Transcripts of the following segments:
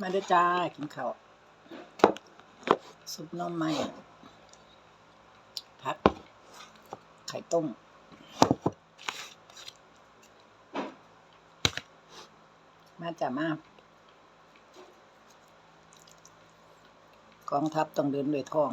มาเด้อจ้า กินข้าวซุปน้ำไม้ผัก ไข่ต้มมาจ้ามากองทัพต้องเดินด้วยท้อง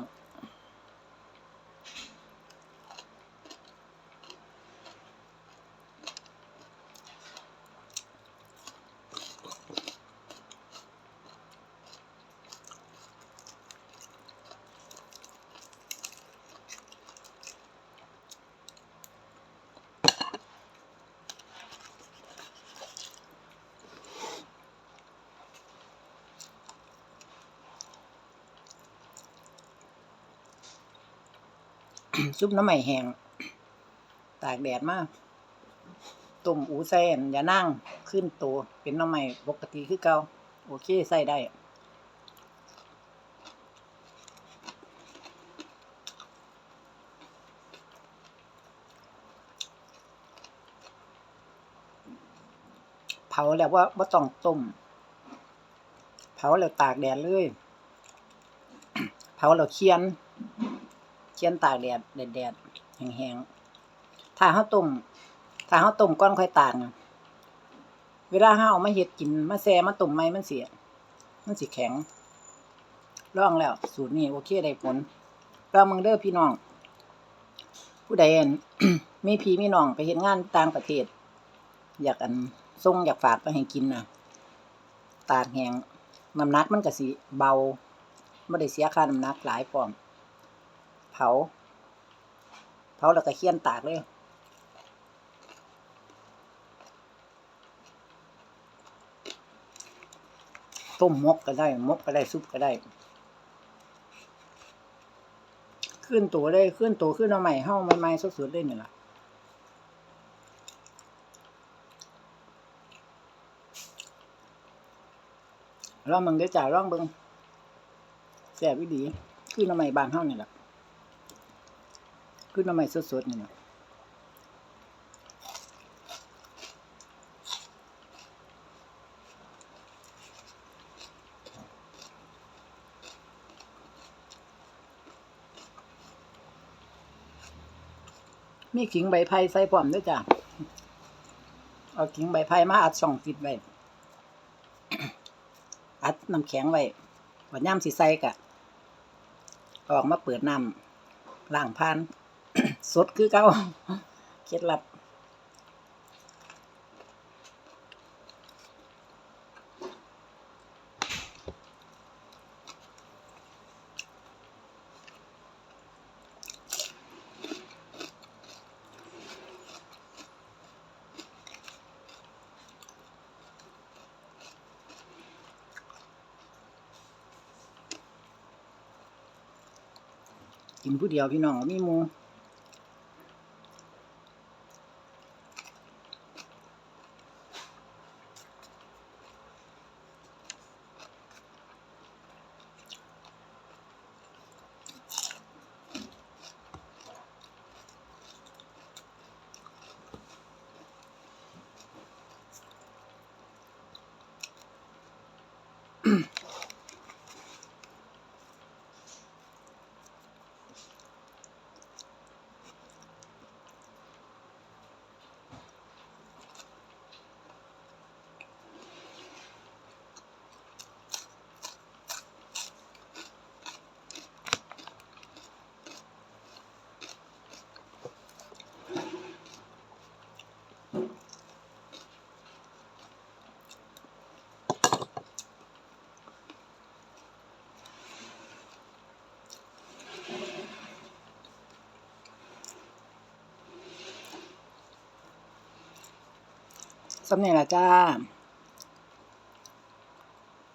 ซุปน้ำใหม่แห้งตากแดดมากต้มอูแซนอย่านั่งขึ้นตัวเป็นน้ำใหม่ปกติคือเก่าโอเคใส่ได้เผาแล้วว่าว่าต้องต้ม เผาแล้วตากแดดเลย เผาแล้วเคียน เคียนตากแดดแดดแดดแห้งๆถ้าเฮาต้มถ้าเฮาต้มก่อนค่อยตากเวลาเฮาเอามาเฮ็ดกินมาแซ่มาต้มใหม่มันสิมันสิแข็งลองแล้ว สูตรนี้โอเคได้ผลลองมึงเด้อพี่น้อง ผู้ใดอั่นมีพี่มีน้องไปเฮ็ดงานต่างประเทศ อยากอันส่งอยากฝากไปให้กินน่ะตากแหงน้ำหนักมันก็สิเบาบ่ได้เสียค่าน้ำหนักหลายพร้อม ผา เผาแล้วก็เคี่ยนตากเลยต้มมกก็ได้ มกก็ได้ซุปก็ได้ ขึ้นตัวเลยขึ้นตัวขึ้นเอาใหม่เฮ้าใหม่ๆสดๆเลยนี่ล่ะลองมึงได้จ่าลองเบิงแซ่บวิดีขึ้นเอาใหม่บานเฮ้านี่ล่ะ ขึ้นมาใหม่สดๆนี่นะมีขิงใบไผ่ใส่พร้อมด้วยจ้ะ เอาขิงใบไผ่มาอัดช่องฟิตไว้อัดน้ำแข็งไว้วันย่ำสิใส่กะ ออกมาเปิดน้ำล้างพาน สดคือเก่าเคล็ดลับกินผู้เดียวพี่น้องมีหมู สำเนียงละจ้า